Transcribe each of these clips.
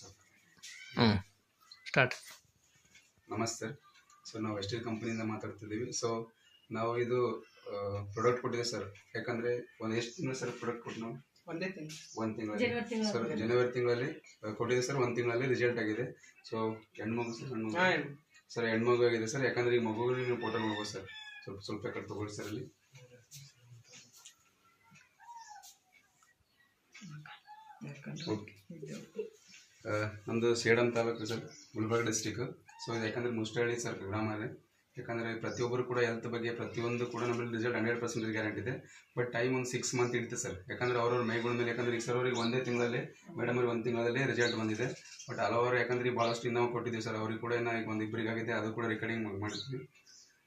Sir. ಹ್ಞೂ start. ನಮಸ್ತೆ. So ನಾವು ಎಸ್ಟಿಲ್ ಕಂಪ್ನಿಯಿಂದ ಮಾತಾಡ್ತಿದ್ದೀವಿ. ಸೊ ನಾವು ಇದು ಪ್ರಾಡಕ್ಟ್ ಕೊಟ್ಟಿದೆ ಸರ್. ಯಾಕಂದರೆ ಒಂದು ಎಷ್ಟು ತಿಂಗಳು ಸರ್ ಪ್ರಾಡಕ್ಟ್ ಕೊಟ್ಟು ನಾವು ಒಂದೇ ತಿಂಗಳು. ಒಂದು ತಿಂಗಳಲ್ಲಿ. ಸರ್ ಜನವರಿ ತಿಂಗಳಲ್ಲಿ ಕೊಟ್ಟಿದೆ ಸರ್. ಒಂದು ತಿಂಗಳಲ್ಲಿ ರಿಸಲ್ಟ್ ಆಗಿದೆ. ಸೊ ಹೆಣ್ಮಗು ಸರ್ ಹೆಣ್ಮಗು. ಸರ್ ಹೆಣ್ಮಗು ಆಗಿದೆ ಸರ್. ಯಾಕಂದ್ರೆ ಈ ಮಗುವಿನ ನೀವು ಫೋಟೋ ನೋಡ್ಬೋದು ಸರ್. ಸ್ವಲ್ಪ ಸ್ವಲ್ಪ ಕಡೆ ತಗೊಳ್ಳಿ ಸರ್ ಅಲ್ಲಿ. ಓಕೆ ನಮ್ಮದು Sedam taluk sir, Gulbarga district so ಇದು ಯಾಕಂದರೆ ಮುಷ್ಟಹಳ್ಳಿ ಸರ್ ಗ್ರಾಮ ಇದೆ ಯಾಕಂದರೆ ಪ್ರತಿಯೊಬ್ಬರು ಕೂಡ ಹೆಲ್ತ್ ಬಗ್ಗೆ ಪ್ರತಿಯೊಂದು ಕೂಡ ನಮ್ಮಲ್ಲಿ ರಿಸಲ್ಟ್ ಹಂಡ್ರೆಡ್ ಪರ್ಸೆಂಟ್ ಗ್ಯಾರಂಟಿ ಇದೆ. ಬಟ್ ಟೈಮ್ ಒಂದು ಸಿಕ್ಸ್ ಮಂತ್ ಇಡುತ್ತೆ ಸರ್. ಯಾಕಂದರೆ ಅವ್ರವ್ರ ಮೈಗಳ ಮೇಲೆ, ಯಾಕಂದರೆ ಈಗ ಸರ್ ಅವ್ರಿಗೆ ಒಂದೇ ತಿಂಗಳಲ್ಲಿ ಮೇಡಮ್ ಅವ್ರಿಗೆ ಒಂದು ತಿಂಗಳಲ್ಲಿ ರಿಸಲ್ಟ್ ಬಂದಿದೆ. ಬಟ್ ಹಲವಾರು ಯಾಕಂದ್ರೆ ಭಾಳಷ್ಟು ಇನ್ನೂ ಕೊಟ್ಟಿದ್ದೀವಿ ಸರ್. ಅವ್ರಿಗೆ ಕೂಡ ಈಗ ಒಂದು ಇಬ್ಬರಿಗಾಗಿದೆ ಅದು ಕೂಡ ರೆಕಾರ್ಡಿಂಗ್ ಮಾಡಿದ್ವಿ.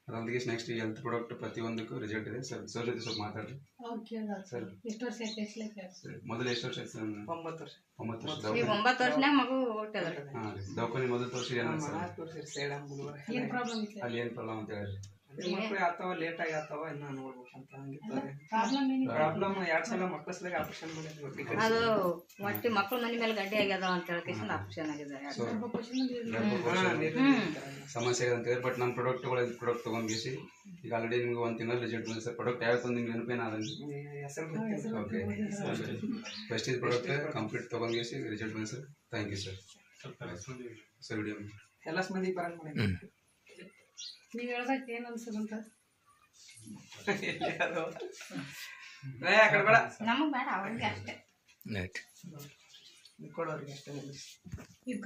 ಅದರೊಂದಿಗೆ ನೆಕ್ಸ್ಟ್ ಹೆಲ್ತ್ ಪ್ರಾಡಕ್ಟ್ ಪ್ರತಿಯೊಂದಕ್ಕೂ ರಿಸಲ್ಟ್ ಇದೆ. ಸರ್ ಸರ್ ಜೊತೆ ಸ್ವಲ್ಪ ಮಾತಾಡ್ರಿ. ಸರ್. ಎಷ್ಟು ವರ್ಷ ಸರ್ ಮೊದಲು ಎಷ್ಟು ವರ್ಷ ಆಯ್ತು ಸರ್ ಒಂಬತ್ತು ವರ್ಷ. ಒಂಬತ್ತು ವರ್ಷ. ಒಂಬತ್ತು ಮಗು ಹಾಂ ರೀ. ದವಾಖಾನೆ ಮೊದಲು ತೋರಿಸಿ ಏನ ಸರ್ ಅಲ್ಲಿ ಏನು ಪ್ರಾಬ್ಲಮ್ ಅಂತ ಹೇಳಿ ಮಕ್ಕಳು ಯಾವ್ತಾವ ಲೇಟ್ ಆಗಿ ಇನ್ನ ನೋಡ್ಬೇಕಂತ ಪ್ರಾಬ್ಲಮ್ ಏನಿಲ್ಲ. ಪ್ರಾಬ್ಲಮ್ ಎರಡ್ ಸಲ ಮಕ್ಕಳ ಸಲಗ ಆಪರೇಷನ್ ಮಾಡಿದ್ವಿ ಅದು ಒಟ್ಟಿ ಮಕ್ಳು ಮನೆ ಮೇಲೆ ಗಡ್ಡೆ ಆಗ್ಯದ ಅಂತ ಹೇಳಿ ಆಪ್ಷನ್ ಆಗಿದೆ. ಸಮಸ್ಯೆ ಅಂತ ಹೇಳಿ ಬಟ್ ನಮ್ಮ ಪ್ರೊಡಕ್ಟ್ ಪ್ರಾಡಕ್ಟ್ ತಗೊಂಡ್ಬಿಸಿ ಈಗ ಆಲ್ರೆಡಿ ನಿಮ್ಗೆ ಒಂದು ದಿನ ರಿಸಲ್ಟ್ ಬಂದಿದೆ ಸರ್. ಪ್ರಾಡಕ್ಟ್ ಯಾವತ್ತು ನಿಮ್ಗೆ ನೆನಪೇನ ಪ್ರಾಡಕ್ಟ್ ಕಂಪ್ಲೀಟ್ ತಗೊಂಡ್ಬಿಸಿ ರಿಸಲ್ಟ್ ಬಂದಿದೆ sir. Thank you sir sir video ಎಲ್ಲ ಮಂದಿ ಬರಂಗ್ ಮಾಡಿ. ನೀವ್ ಹೇಳ್ದಕ್ಕೆ ಏನ್ ಅನ್ಸದಂತ ನಮಗ್ ಬೇಡ ಅವ್ರಿಗೆ ಅಷ್ಟೇ. ನೈಟ್ ಕೊಡೋರಿಗೆ ಅಷ್ಟೇ. ಇದು